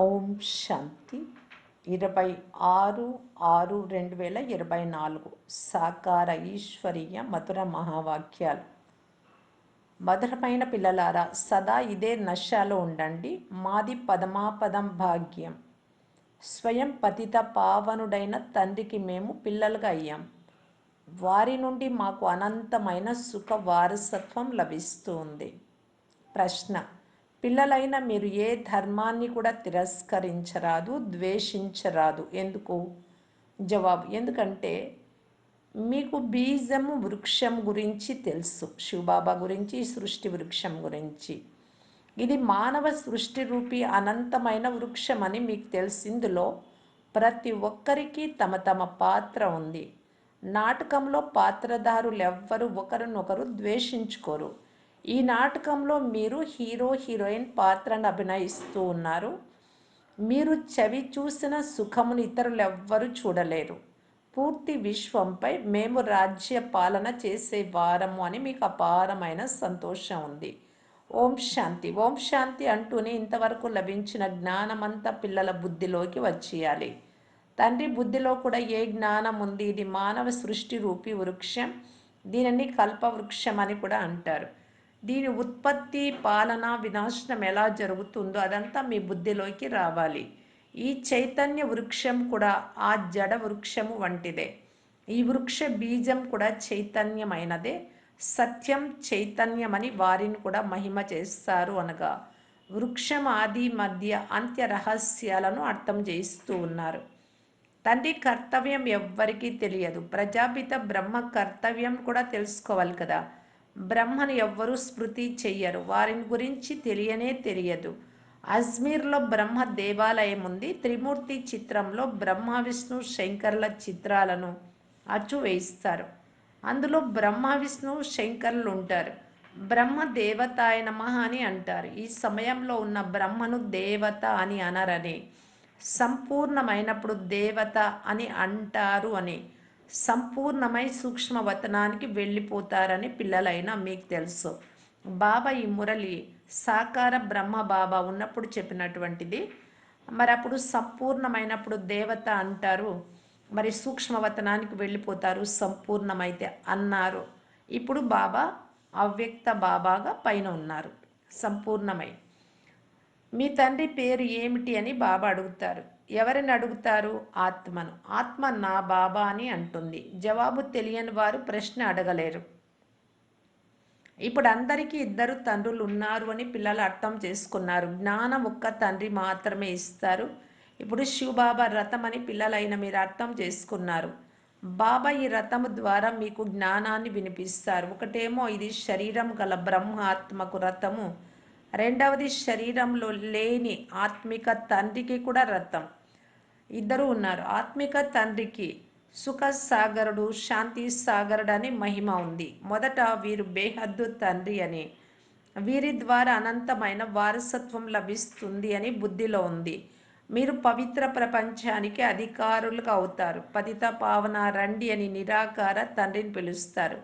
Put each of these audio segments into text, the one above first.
ఓం శాంతి. ఇరవై ఆరు ఆరు రెండు వేల ఇరవై నాలుగు సాకార ఈశ్వరీయ మధుర మహావాక్యాలు. మధురమైన పిల్లలారా సదా ఇదే నశాలో ఉండండి. మాది పదమాపదం భాగ్యం. స్వయం పతిత పావనుడైన తండ్రికి మేము పిల్లలుగా అయ్యాం. వారి నుండి మాకు అనంతమైన సుఖ వారసత్వం లభిస్తుంది ప్రశ్న పిల్లలైన మీరు ఏ ధర్మాన్ని కూడా తిరస్కరించరాదు ద్వేషించరాదు. ఎందుకు? జవాబు. ఎందుకంటే మీకు బీజము వృక్షం గురించి తెలుసు. శివబాబా గురించి సృష్టి వృక్షం గురించి. ఇది మానవ సృష్టి రూపి అనంతమైన వృక్షం అని మీకు తెలుసు ఇందులో ప్రతి ఒక్కరికి తమ తమ పాత్ర ఉంది. నాటకంలో పాత్రధారులు ఎవ్వరు ఒకరినొకరు ద్వేషించుకోరు. ఈ నాటకంలో మీరు హీరో హీరోయిన్ పాత్రను అభినయిస్తూ ఉన్నారు. మీరు చవి చూసిన సుఖమును ఇతరులు ఎవ్వరూ చూడలేరు. పూర్తి విశ్వంపై మేము రాజ్య పాలన చేసే వారము అని మీకు అపారమైన సంతోషం ఉంది. ఓం శాంతి. ఓం శాంతి అంటూనే ఇంతవరకు లభించిన జ్ఞానమంతా పిల్లల బుద్ధిలోకి వచ్చేయాలి. తండ్రి బుద్ధిలో కూడా ఏ జ్ఞానం ఉంది? ఇది మానవ సృష్టి రూపి వృక్షం. దీనిని కల్పవృక్షం అని కూడా అంటారు. దీని ఉత్పత్తి పాలన వినాశనం ఎలా జరుగుతుందో అదంతా మీ బుద్ధిలోకి రావాలి. ఈ చైతన్య వృక్షం కూడా ఆ జడ వృక్షము వంటిదే. ఈ వృక్ష బీజం కూడా చైతన్యమైనదే. సత్యం చైతన్యమని వారిని కూడా మహిమ చేస్తారు అనగా. వృక్షం ఆది మధ్య అంత్య రహస్యాలను అర్థం చేస్తూ ఉన్నారు. తండ్రి కర్తవ్యం ఎవ్వరికీ తెలియదు. ప్రజాపిత బ్రహ్మ కర్తవ్యం కూడా తెలుసుకోవాలి కదా. బ్రహ్మను ఎవ్వరూ స్మృతి చెయ్యరు. వారిని గురించి తెలియనే తెలియదు. అజ్మీర్లో బ్రహ్మ దేవాలయం ఉంది. త్రిమూర్తి చిత్రంలో బ్రహ్మ విష్ణు శంకర్ల చిత్రాలను అచ్చు వేయిస్తారు. అందులో బ్రహ్మ విష్ణు శంకర్లు ఉంటారు. బ్రహ్మ దేవతాయ నమ అని అంటారు. ఈ సమయంలో ఉన్న బ్రహ్మను దేవత అని అనరని. సంపూర్ణమైనప్పుడు దేవత అని అంటారు అని. సంపూర్ణమై సూక్ష్మవతనానికి వెళ్ళిపోతారని పిల్లలైనా మీకు తెలుసు. బాబా ఈ మురళి సాకార బ్రహ్మ బాబా ఉన్నప్పుడు చెప్పినటువంటిది. మరి అప్పుడు సంపూర్ణమైనప్పుడు దేవత అంటారు. మరి సూక్ష్మవతనానికి వెళ్ళిపోతారు సంపూర్ణమైతే అన్నారు. ఇప్పుడు బాబా అవ్యక్త బాబాగా పైన ఉన్నారు. సంపూర్ణమై. మీ తండ్రి పేరు ఏమిటి అని బాబా అడుగుతారు. ఎవరిని అడుగుతారు? ఆత్మను. ఆత్మ నా బాబా అని అంటుంది. జవాబు తెలియని వారు ప్రశ్న అడగలేరు. ఇప్పుడు అందరికీ ఇద్దరు తండ్రులు ఉన్నారు అని పిల్లలు అర్థం చేసుకున్నారు. జ్ఞానం ఒక్క తండ్రి మాత్రమే ఇస్తారు. ఇప్పుడు శివబాబా రథం అని పిల్లలైన మీరు అర్థం చేసుకున్నారు. బాబా ఈ రథము ద్వారా మీకు జ్ఞానాన్ని వినిపిస్తారు. ఒకటేమో ఇది శరీరం గల బ్రహ్మాత్మకు రథము. రెండవది శరీరంలో లేని ఆత్మిక తండ్రికి కూడా రథం. ఇద్దరు ఉన్నారు. ఆత్మిక తండ్రికి సుఖ సాగరుడు శాంతి సాగరుడు అని మహిమ ఉంది. మొదట వీరు బేహద్దు తండ్రి అని. వీరి ద్వారా అనంతమైన వారసత్వం లభిస్తుంది అని బుద్ధిలో ఉంది. మీరు పవిత్ర ప్రపంచానికి అధికారులుగా అవుతారు. పతిత పావన రండి అని నిరాకార తండ్రిని పిలుస్తారు.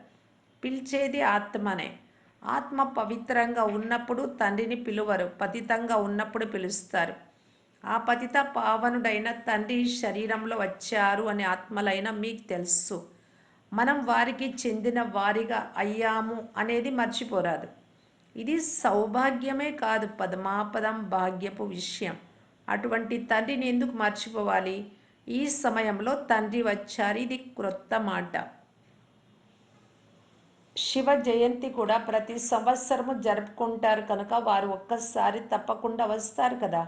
పిలిచేది ఆత్మనే. ఆత్మ పవిత్రంగా ఉన్నప్పుడు తండ్రిని పిలువరు. పతితంగా ఉన్నప్పుడు పిలుస్తారు. ఆ పతిత పావనుడైన తండ్రి శరీరంలో వచ్చారు అనే ఆత్మలైన మీకు తెలుసు. మనం వారికి చెందిన వారిగా అయ్యాము అనేది మర్చిపోరాదు. ఇది సౌభాగ్యమే కాదు పదమాపదం భాగ్యపు విషయం. అటువంటి తండ్రిని ఎందుకు మర్చిపోవాలి? ఈ సమయంలో తండ్రి వచ్చారు. ఇది క్రొత్త మాట. శివ జయంతి కూడా ప్రతి సంవత్సరము జరుపుకుంటారు కనుక వారు ఒక్కసారి తప్పకుండా వస్తారు కదా.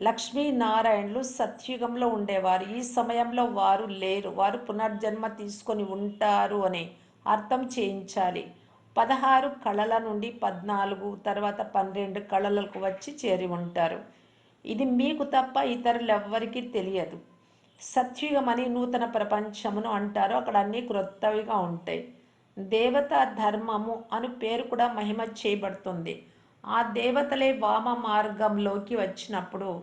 లక్ష్మీనారాయణులు సత్యుగంలో ఉండేవారు. ఈ సమయంలో వారు లేరు. వారు పునర్జన్మ తీసుకొని ఉంటారు అని అర్థం చేయించాలి. పదహారు కళల నుండి పద్నాలుగు తర్వాత పన్నెండు కళలకు వచ్చి చేరి ఉంటారు. ఇది మీకు తప్ప ఇతరులెవ్వరికీ తెలియదు. సత్యుగమని నూతన ప్రపంచమును అంటారు. అక్కడ అన్నీ క్రొత్తవిగా ఉంటాయి. దేవత ధర్మము అను పేరు కూడా మహిమ చేయబడుతుంది. ఆ దేవతలే వామ మార్గంలోకి వచ్చినప్పుడు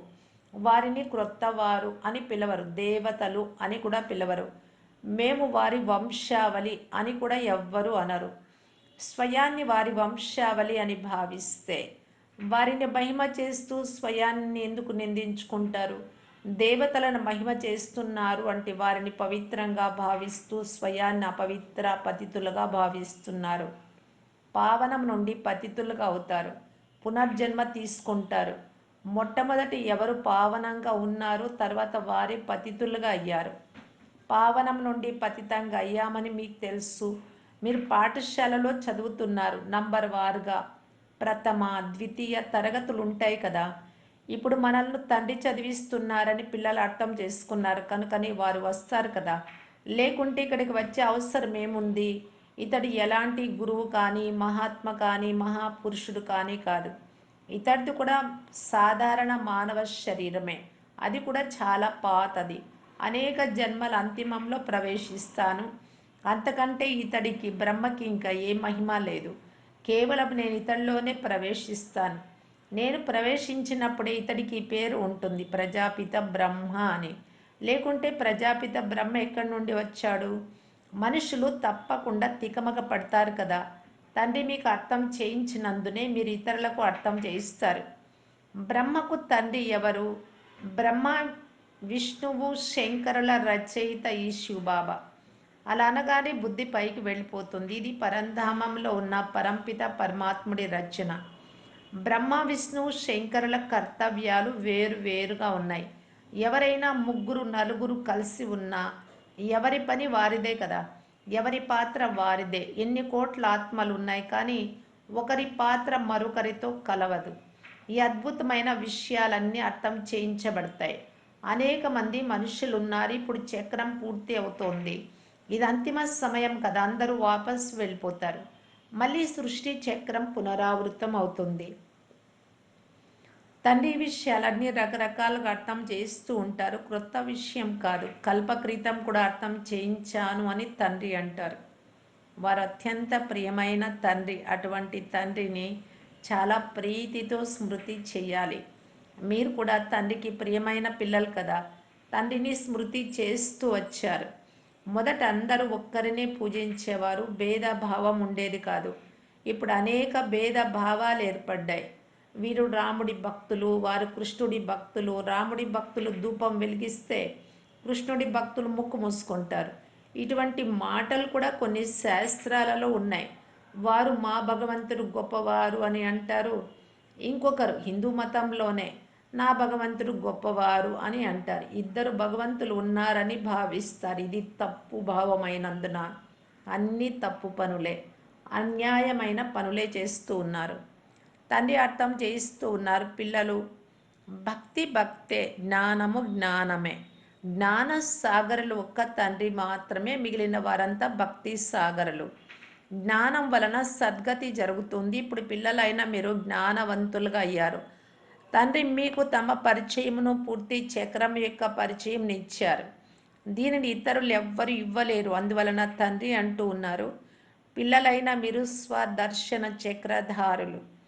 వారిని క్రొత్తవారు అని పిలవరు. దేవతలు అని కూడా పిలవరు. మేము వారి వంశావళి అని కూడా ఎవ్వరు అనరు. స్వయాన్ని వారి వంశావళి అని భావిస్తే వారిని మహిమ చేస్తూ స్వయాన్ని ఎందుకు నిందించుకుంటారు? దేవతలను మహిమ చేస్తున్నారు అంటే వారిని పవిత్రంగా భావిస్తూ స్వయాన్ని అపవిత్ర పతితులుగా భావిస్తున్నారు. పావనం నుండి పతితులుగా అవుతారు. పునర్జన్మ తీసుకుంటారు. మొట్టమొదటి ఎవరు పావనంగా ఉన్నారు తర్వాత వారే పతితులుగా అయ్యారు. పావనం నుండి పతితంగా అయ్యామని మీకు తెలుసు. మీరు పాఠశాలలో చదువుతున్నారు. నంబర్ వారుగా. ప్రథమ ద్వితీయ తరగతులు ఉంటాయి కదా. ఇప్పుడు మనల్ని తండ్రి చదివిస్తున్నారని పిల్లలు అర్థం చేసుకున్నారు. కనుకని వారు వస్తారు కదా. లేకుంటే ఇక్కడికి వచ్చే అవసరం ఏముంది? ఇతడు ఎలాంటి గురువు కానీ మహాత్మ కానీ మహాపురుషుడు కానీ కాదు. ఇతడిది కూడా సాధారణ మానవ శరీరమే. అది కూడా చాలా పాతది. అనేక జన్మల అంతిమంలో ప్రవేశిస్తాను. అంతకంటే ఇతడికి బ్రహ్మకి ఇంకా ఏ మహిమ లేదు. కేవలం నేను ఇతడిలోనే ప్రవేశిస్తాను. నేను ప్రవేశించినప్పుడే ఇతడికి పేరు ఉంటుంది. ప్రజాపిత బ్రహ్మ అని. లేకుంటే ప్రజాపిత బ్రహ్మ ఎక్కడి నుండి వచ్చాడు? మనుషులు తప్పకుండా తికమక పడతారు కదా. తండ్రి మీకు అర్థం చేయించినందునే మీరు ఇతరులకు అర్థం చేయిస్తారు. బ్రహ్మకు తండ్రి ఎవరు? బ్రహ్మ విష్ణువు శంకరుల రచయిత ఈ శివబాబా అలా అనగానే బుద్ధి పైకి వెళ్ళిపోతుంది. ఇది పరంధామంలో ఉన్న పరంపిత పరమాత్ముడి రచన. బ్రహ్మ విష్ణు శంకరుల కర్తవ్యాలు వేరు వేరుగా ఉన్నాయి. ఎవరైనా ముగ్గురు నలుగురు కలిసి ఉన్నా ఎవరి పని వారిదే కదా. ఎవరి పాత్ర వారిదే. ఎన్ని కోట్ల ఆత్మలు ఉన్నాయి కానీ ఒకరి పాత్ర మరొకరితో కలవదు. ఈ అద్భుతమైన విషయాలన్నీ అర్థం చేయించబడతాయి. అనేక మంది మనుషులు ఉన్నారు ఇప్పుడు చక్రం పూర్తి అవుతోంది. ఇది అంతిమ సమయం కదా. అందరూ వాపస్ వెళ్ళిపోతారు. మళ్ళీ సృష్టి చక్రం పునరావృతం అవుతుంది తండ్రి విషయాలన్నీ రకరకాలుగా అర్థం చేస్తూ ఉంటారు. క్రొత్త విషయం కాదు. కల్పక్రితం కూడా అర్థం చేయించాను అని తండ్రి అంటారు. వారు అత్యంత ప్రియమైన తండ్రి. అటువంటి తండ్రిని చాలా ప్రీతితో స్మృతి చేయాలి. మీరు కూడా తండ్రికి ప్రియమైన పిల్లలు కదా. తండ్రిని స్మృతి చేస్తూ వచ్చారు. మొదట అందరూ ఒక్కరినే పూజించేవారు. భేదభావం ఉండేది కాదు. ఇప్పుడు అనేక భేద భావాలు ఏర్పడ్డాయి. వీరు రాముడి భక్తులు వారు కృష్ణుడి భక్తులు రాముడి భక్తులు ధూపం వెలిగిస్తే కృష్ణుడి భక్తులు ముక్కు మూసుకుంటారు. ఇటువంటి మాటలు కూడా కొన్ని శాస్త్రాలలో ఉన్నాయి. వారు మా భగవంతుడు గొప్పవారు అని అంటారు. ఇంకొకరు హిందూ మతంలోనే నా భగవంతుడు గొప్పవారు అని అంటారు. ఇద్దరు భగవంతులు ఉన్నారని భావిస్తారు. ఇది తప్పు భావమైనందున అన్నీ తప్పు పనులే అన్యాయమైన పనులే చేస్తూ ఉన్నారు. తండ్రి అర్థం చేయిస్తూ ఉన్నారు పిల్లలు. భక్తి భక్తే జ్ఞానము జ్ఞానమే. జ్ఞాన సాగరులు ఒక్క తండ్రి మాత్రమే మిగిలిన వారంతా భక్తి సాగరులు. జ్ఞానం వలన సద్గతి జరుగుతుంది. ఇప్పుడు పిల్లలైనా మీరు జ్ఞానవంతులుగా అయ్యారు. తండ్రి మీకు తమ పరిచయమును పూర్తి చక్రం యొక్క పరిచయం ఇచ్చారు. దీనిని ఇతరులు ఎవ్వరు ఇవ్వలేరు. అందువలన తండ్రి అంటూ ఉన్నారు. పిల్లలైన మీరు స్వదర్శన చక్రధారులు.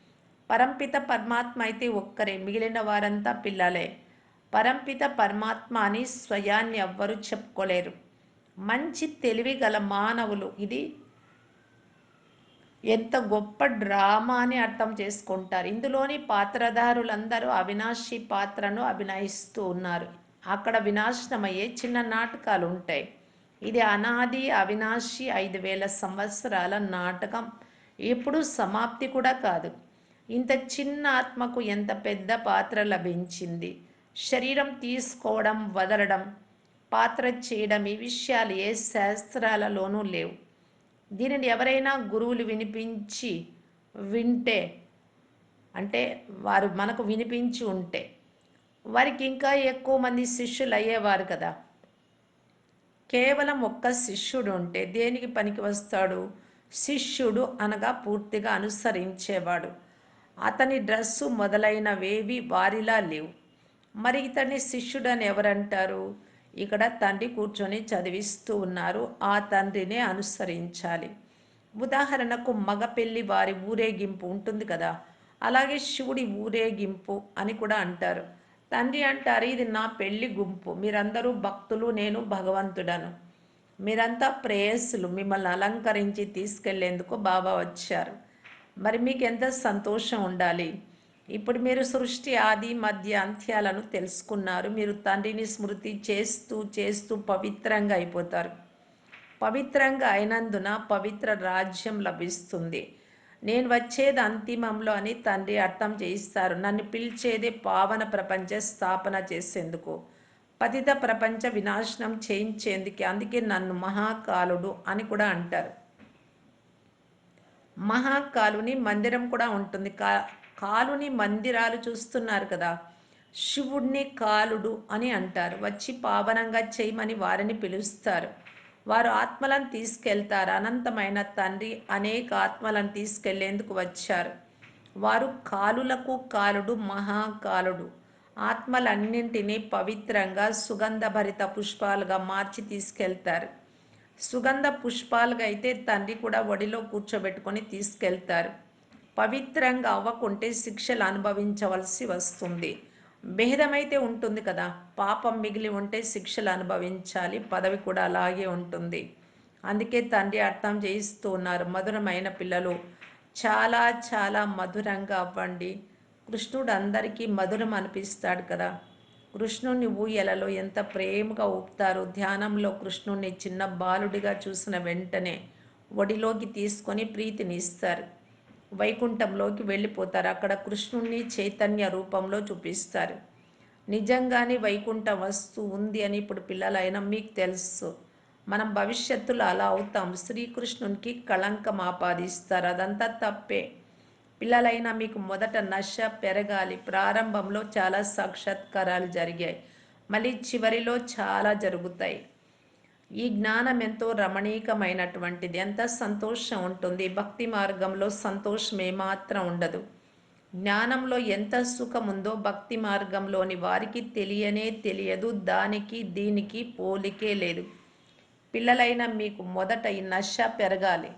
పరంపిత పరమాత్మ అయితే ఒక్కరే మిగిలిన వారంతా పిల్లలే. పరంపిత పరమాత్మ అని స్వయాన్ని ఎవ్వరూ చెప్పుకోలేరు. మంచి తెలివి గల మానవులు ఇది. ఎంత గొప్ప డ్రామా అని అర్థం చేసుకుంటారు. ఇందులోని పాత్రధారులందరూ అవినాశి పాత్రను అభినయిస్తూ ఉన్నారు. అక్కడ వినాశనమయ్యే చిన్న నాటకాలు ఉంటాయి ఇది అనాది అవినాశి ఐదు వేల సంవత్సరాల నాటకం. ఎప్పుడు సమాప్తి కూడా కాదు. ఇంత చిన్న ఆత్మకు ఎంత పెద్ద పాత్ర లభించింది? శరీరం తీసుకోవడం వదలడం పాత్ర చేయడం ఈ విషయాలు ఏ శాస్త్రాలలోనూ లేవు. దీనిని ఎవరైనా గురువులు వినిపించి వింటే అంటే వారు మనకు వినిపించి ఉంటే వారికి ఇంకా ఎక్కువ మంది శిష్యులు అయ్యేవారు కదా. కేవలం ఒక్క శిష్యుడు ఉంటే దేనికి పనికి వస్తాడు? శిష్యుడు అనగా పూర్తిగా అనుసరించేవాడు. అతని డ్రెస్సు మొదలైనవేవి వారిలా లేవు. మరి ఇతన్ని శిష్యుడని ఎవరంటారు? ఇక్కడ తండ్రి కూర్చొని చదివిస్తూ ఉన్నారు. ఆ తండ్రినే అనుసరించాలి. ఉదాహరణకు మగ పెళ్ళి వారి ఊరేగింపు ఉంటుంది కదా అలాగే శివుడి ఊరేగింపు అని కూడా అంటారు. తండ్రి అంటారు ఇది నా పెళ్ళి గుంపు. మీరందరూ భక్తులు నేను భగవంతుడను. మీరంతా ప్రేయస్సులు. మిమ్మల్ని అలంకరించి తీసుకెళ్ళేందుకు బాబా వచ్చారు. మరి మీకు ఎంత సంతోషం ఉండాలి? ఇప్పుడు మీరు సృష్టి ఆది మధ్య అంత్యాలను తెలుసుకున్నారు. మీరు తండ్రిని స్మృతి చేస్తూ చేస్తూ పవిత్రంగా అయిపోతారు. పవిత్రంగా అయినందున పవిత్ర రాజ్యం లభిస్తుంది. నేను వచ్చేది అంతిమంలో అని తండ్రి అర్థం చేయిస్తారు. నన్ను పిలిచేది పావన ప్రపంచ స్థాపన చేసేందుకు. పతిత ప్రపంచ వినాశనం చేయించేందుకే. అందుకే నన్ను మహాకాలుడు అని కూడా అంటారు. మహాకాలుని మందిరం కూడా ఉంటుంది. కా కాలుని మందిరాలు చూస్తున్నారు కదా. శివుడిని కాలుడు అని అంటారు. వచ్చి పావనంగా చేయమని వారిని పిలుస్తారు. వారు ఆత్మలను తీసుకెళ్తారు. అనంతమైన తండ్రి అనేక ఆత్మలను తీసుకెళ్ళేందుకు వచ్చారు. వారు కాలులకు కాలుడు మహాకాలుడు. ఆత్మలన్నింటినీ పవిత్రంగా సుగంధభరిత పుష్పాలుగా మార్చి తీసుకెళ్తారు. సుగంధ పుష్పాలుగా అయితే తండ్రి కూడా ఒడిలో కూర్చోబెట్టుకొని తీసుకెళ్తారు. పవిత్రంగా అవ్వకుంటే శిక్షలు అనుభవించవలసి వస్తుంది. భేదమైతే ఉంటుంది కదా. పాపం మిగిలి ఉంటే శిక్షలు అనుభవించాలి. పదవి కూడా అలాగే ఉంటుంది. అందుకే తండ్రి అర్థం చేయిస్తూ ఉన్నారు. మధురమైన పిల్లలు. చాలా చాలా మధురంగా అవ్వండి. కృష్ణుడు అందరికీ మధురం అనిపిస్తాడు కదా. కృష్ణుణ్ణి ఊయలలో ఎంత ప్రేమగా ఊపుతారు ధ్యానంలో కృష్ణుణ్ణి చిన్న బాలుడిగా చూసిన వెంటనే ఒడిలోకి తీసుకొని ప్రీతిని ఇస్తారు. వైకుంఠంలోకి వెళ్ళిపోతారు. అక్కడ కృష్ణుణ్ణి చైతన్య రూపంలో చూపిస్తారు. నిజంగానే వైకుంఠం వస్తు ఉంది అని ఇప్పుడు పిల్లలైనా మీకు తెలుసు. మనం భవిష్యత్తులో అలా అవుతాం. శ్రీకృష్ణునికి కళంకం ఆపాదిస్తారు. అదంతా తప్పే. పిల్లలైనా మీకు మొదట నశ పెరగాలి. ప్రారంభంలో చాలా సాక్షాత్కారాలు జరిగాయి. మళ్ళీ చివరిలో చాలా జరుగుతాయి. ఈ జ్ఞానం ఎంతో రమణీకమైనటువంటిది ఎంత సంతోషం ఉంటుంది. భక్తి మార్గంలో సంతోషం ఏమాత్రం ఉండదు. జ్ఞానంలో ఎంత సుఖం ఉందో భక్తి మార్గంలోని వారికి తెలియనే తెలియదు. దానికి దీనికి పోలికే లేదు. పిల్లలైన మీకు మొదట ఈ నశ పెరగాలి.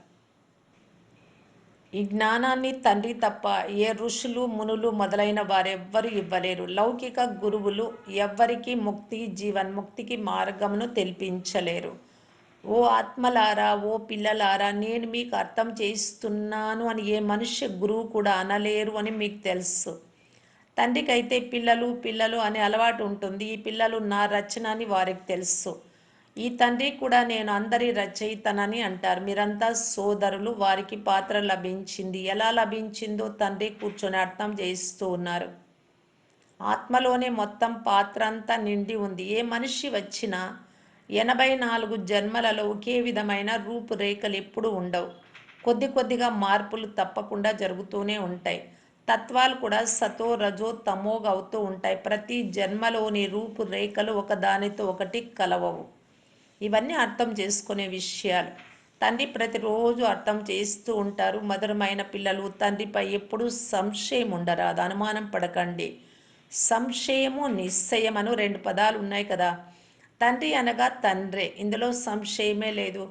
ఈ జ్ఞానాన్ని తండ్రి తప్ప ఏ ఋషులు మునులు మొదలైన వారెవ్వరు ఇవ్వలేరు. లౌకిక గురువులు ఎవ్వరికి ముక్తి జీవన్ముక్తికి మార్గమును తెలిపించలేరు. ఓ ఆత్మలారా ఓ పిల్లలారా నేను మీకు అర్థం చేయిస్తున్నాను అని ఏ మనుష్య గురువు కూడా అనలేరు అని మీకు తెలుసు. తండ్రికైతే పిల్లలు పిల్లలు అనే అలవాటు ఉంటుంది. ఈ పిల్లలు నా రచన అని వారికి తెలుసు. ఈ తండ్రి కూడా నేను అందరి రచయితనని అంటారు. మీరంతా సోదరులు వారికి పాత్ర లభించింది. ఎలా లభించిందో తండ్రి కూర్చొని అర్థం చేయిస్తూ ఉన్నారు. ఆత్మలోనే మొత్తం పాత్ర అంతా నిండి ఉంది. ఏ మనిషి వచ్చినా ఎనభై నాలుగు జన్మలలో ఒకే విధమైన రూపురేఖలు ఎప్పుడు ఉండవు. కొద్ది కొద్దిగా మార్పులు తప్పకుండా జరుగుతూనే ఉంటాయి. తత్వాలు కూడా సతో రజో తమోగా అవుతూ ఉంటాయి. ప్రతి జన్మలోని రూపురేఖలు ఒకదానితో ఒకటి కలవవు. ఇవన్నీ అర్థం చేసుకునే విషయాలు. తండ్రి ప్రతిరోజు అర్థం చేస్తూ ఉంటారు. మధురమైన పిల్లలు తండ్రిపై ఎప్పుడూ సంశయం ఉండరాదు. అనుమానం పడకండి. సంశయము నిశ్చయం అను రెండు పదాలు ఉన్నాయి కదా. తండ్రి అనగా తండ్రే. ఇందులో సంశయమే లేదు.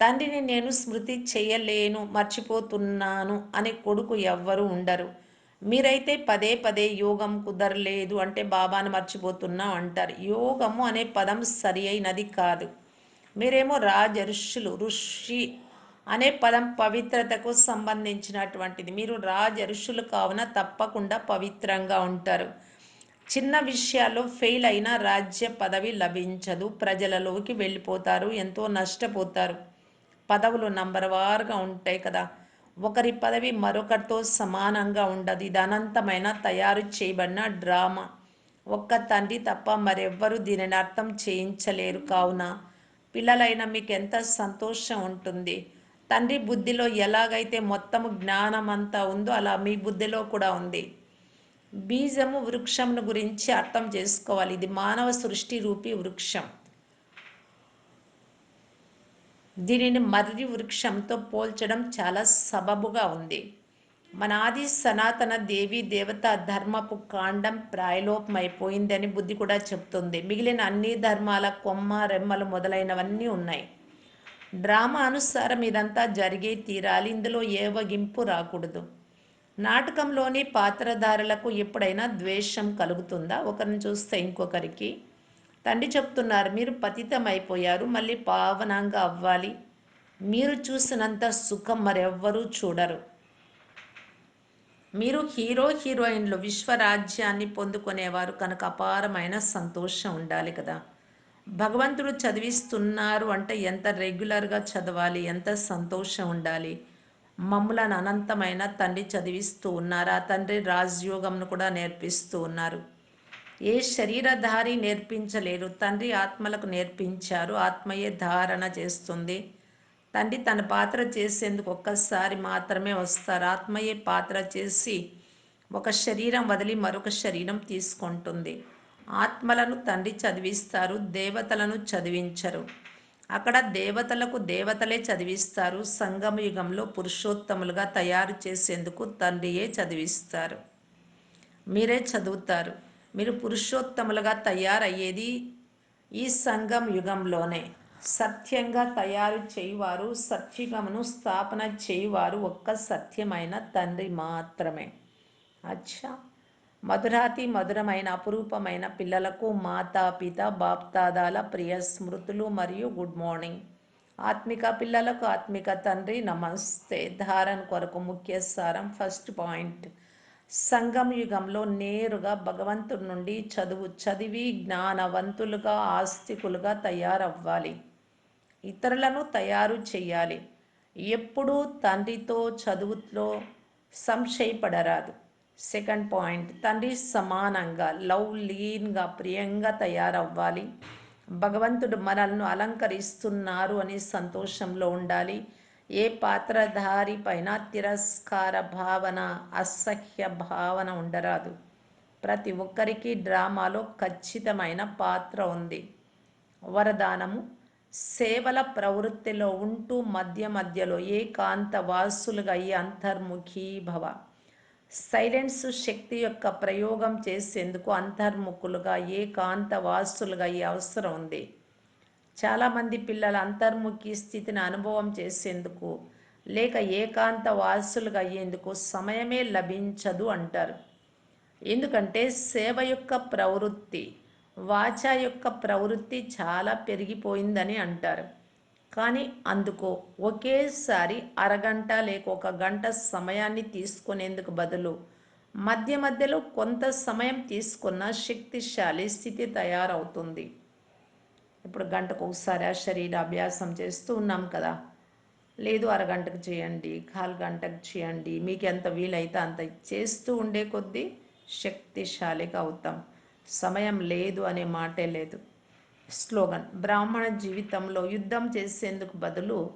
తండ్రిని నేను స్మృతి చేయలేను మర్చిపోతున్నాను అనే కొడుకు ఎవ్వరూ ఉండరు. మీరైతే పదే పదే యోగం కుదరలేదు అంటే బాబాను మర్చిపోతున్నాం అంటారు. యోగము అనే పదం సరి అయినది కాదు. మీరేమో రాజర్షులు ఋషి అనే పదం పవిత్రతకు సంబంధించినటువంటిది. మీరు రాజ ఋషులు కావున తప్పకుండా పవిత్రంగా ఉంటారు. చిన్న విషయాల్లో ఫెయిల్ అయిన రాజ్య పదవి లభించదు. ప్రజలలోకి వెళ్ళిపోతారు ఎంతో నష్టపోతారు. పదవులు నంబర్ వారుగా ఉంటాయి కదా. ఒకరి పదవి మరొకరితో సమానంగా ఉండదు. ఇది అనంతమైన తయారు చేయబడిన డ్రామా. ఒక్క తండ్రి తప్ప మరెవ్వరూ దీనిని అర్థం చేయించలేరు కావున. పిల్లలైన మీకు ఎంత సంతోషం ఉంటుంది. తండ్రి బుద్ధిలో ఎలాగైతే మొత్తము జ్ఞానం అంతా ఉందో అలా మీ బుద్ధిలో కూడా ఉంది. బీజము వృక్షమును గురించి అర్థం చేసుకోవాలి. ఇది మానవ సృష్టి రూపి వృక్షం. దీనిని మర్రి వృక్షంతో పోల్చడం చాలా సబబుగా ఉంది. మన ఆది సనాతన దేవి దేవత ధర్మపు కాండం ప్రాయలోపమైపోయిందని బుద్ధి కూడా చెప్తుంది మిగిలిన అన్ని ధర్మాల కొమ్మ రెమ్మలు మొదలైనవన్నీ ఉన్నాయి. డ్రామా అనుసారం ఇదంతా జరిగే తీరాలి. ఇందులో ఏవగింపు రాకూడదు. నాటకంలోని పాత్రధారులకు ఎప్పుడైనా ద్వేషం కలుగుతుందా? ఒకరిని చూస్తే ఇంకొకరికి. తండ్రి చెప్తున్నారు మీరు పతితమైపోయారు మళ్ళీ పావనంగా అవ్వాలి. మీరు చూసినంత సుఖం మరెవ్వరూ చూడరు. మీరు హీరో హీరోయిన్లు విశ్వరాజ్యాన్ని పొందుకునేవారు కనుక అపారమైన సంతోషం ఉండాలి కదా. భగవంతుడు చదివిస్తున్నారు అంటే ఎంత రెగ్యులర్గా చదవాలి ఎంత సంతోషం ఉండాలి? మమ్ములను అనంతమైన తండ్రి చదివిస్తూ ఉన్నారు? ఆ తండ్రి రాజయోగంను కూడా నేర్పిస్తూ ఉన్నారు. ఏ శరీరధారి నేర్పించలేరు. తండ్రి ఆత్మలకు నేర్పించారు. ఆత్మయే ధారణ చేస్తుంది. తండ్రి తన పాత్ర చేసేందుకు ఒక్కసారి మాత్రమే వస్తారు. ఆత్మయే పాత్ర చేసి ఒక శరీరం వదిలి మరొక శరీరం తీసుకుంటుంది. ఆత్మలను తండ్రి చదివిస్తారు దేవతలను చదివించరు. అక్కడ దేవతలకు దేవతలే చదివిస్తారు. సంగమ యుగంలో పురుషోత్తములుగా తయారు చేసేందుకు తండ్రియే చదివిస్తారు. మీరే చదువుతారు. మీరు పురుషోత్తములుగా తయారయ్యేది ఈ సంగం యుగంలోనే. సత్యంగా తయారు చేయువారు సత్యుగమును స్థాపన చేయువారు ఒక్క సత్యమైన తండ్రి మాత్రమే. అచ్చా! మధురాతి మధురమైన అపురూపమైన పిల్లలకు మాతా పిత బాప్తాదాల ప్రియ స్మృతులు మరియు గుడ్ మార్నింగ్. ఆత్మిక పిల్లలకు ఆత్మిక తండ్రి నమస్తే. ధారణ కొరకు ముఖ్య సారం ఫస్ట్ పాయింట్. సంగం యుగంలో నేరుగా భగవంతుడి నుండి చదువు చదివి జ్ఞానవంతులుగా ఆస్తికులుగా తయారవ్వాలి. ఇతరులను తయారు చేయాలి ఎప్పుడూ తండ్రితో చదువులో సంశయపడరాదు. సెకండ్ పాయింట్ తండ్రి సమానంగా లవ్ లీన్గా ప్రియంగా తయారవ్వాలి. భగవంతుడు మనల్ని అలంకరిస్తున్నారు అని సంతోషంలో ఉండాలి. ఏ పాత్రధారి పైన తిరస్కార భావన అసహ్య భావన ఉండరాదు. ప్రతి ఒక్కరికి డ్రామాలో ఖచ్చితమైన పాత్ర ఉంది. వరదానము సేవల ప్రవృత్తిలో ఉంటూ మధ్య మధ్యలో ఏకాంత వాసులుగా అయ్యి అంతర్ముఖీ భవ. సైలెన్స్ శక్తి యొక్క ప్రయోగం చేసేందుకు అంతర్ముఖులుగా ఏకాంత వాసులుగా అయ్యే అవసరం ఉంది. చాలామంది పిల్లల అంతర్ముఖి స్థితిని అనుభవం చేసేందుకు లేక ఏకాంత వాసులుగా అయ్యేందుకు సమయమే లభించదు అంటారు. ఎందుకంటే సేవ యొక్క ప్రవృత్తి వాచ యొక్క ప్రవృత్తి చాలా పెరిగిపోయిందని అంటారు. కానీ అందుకు ఒకేసారి అరగంట లేక ఒక గంట సమయాన్ని తీసుకునేందుకు బదులు మధ్య మధ్యలో కొంత సమయం తీసుకున్న శక్తిశాలి స్థితి తయారవుతుంది. ఇప్పుడు గంటకు ఒకసారి ఆ శరీర అభ్యాసం చేస్తూ ఉన్నాం కదా. లేదు అరగంటకు చేయండి కాలు గంటకు చేయండి మీకు ఎంత వీలైతే అంత చేస్తూ ఉండే కొద్దీ శక్తిశాలిగా అవుతాం. సమయం లేదు అనే మాటే లేదు. స్లోగన్ బ్రాహ్మణ జీవితంలో యుద్ధం చేసేందుకు బదులు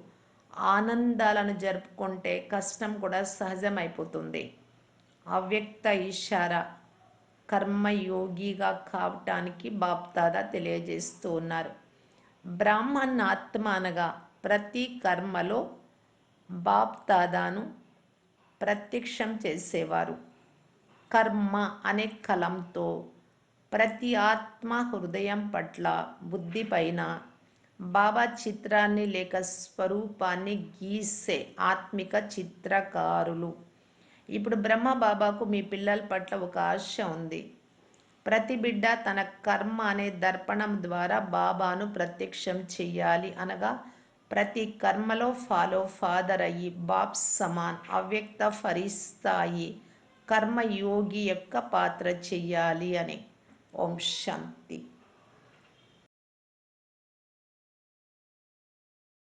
ఆనందాలను జరుపుకుంటే కష్టం కూడా సహజమైపోతుంది. అవ్యక్త ఇషారా కర్మయోగిగా కావటానికి బాప్దాదా తెలియజేస్తూ ఉన్నారు. బ్రాహ్మణ్ ఆత్మ అనగా ప్రతి కర్మలో బాప్దాదాను ప్రత్యక్షం చేసేవారు. కర్మ అనే కలంతో ప్రతి ఆత్మ హృదయం పట్ల బుద్ధి పైన బాబా చిత్రాన్ని లేక స్వరూపాన్ని గీసే ఆత్మిక చిత్రకారులు. ఇప్పుడు బ్రహ్మ బాబాకు మీ పిల్లల పట్ల ఒక ఆశ ఉంది. ప్రతి బిడ్డ తన కర్మ అనే దర్పణం ద్వారా బాబాను ప్రత్యక్షం చెయ్యాలి అనగా ప్రతి కర్మలో ఫాలో ఫాదర్ అయ్యి బాబ్ సమాన్ అవ్యక్త ఫరిస్తాయి కర్మయోగి యొక్క పాత్ర చెయ్యాలి అని. ఓం శాంతి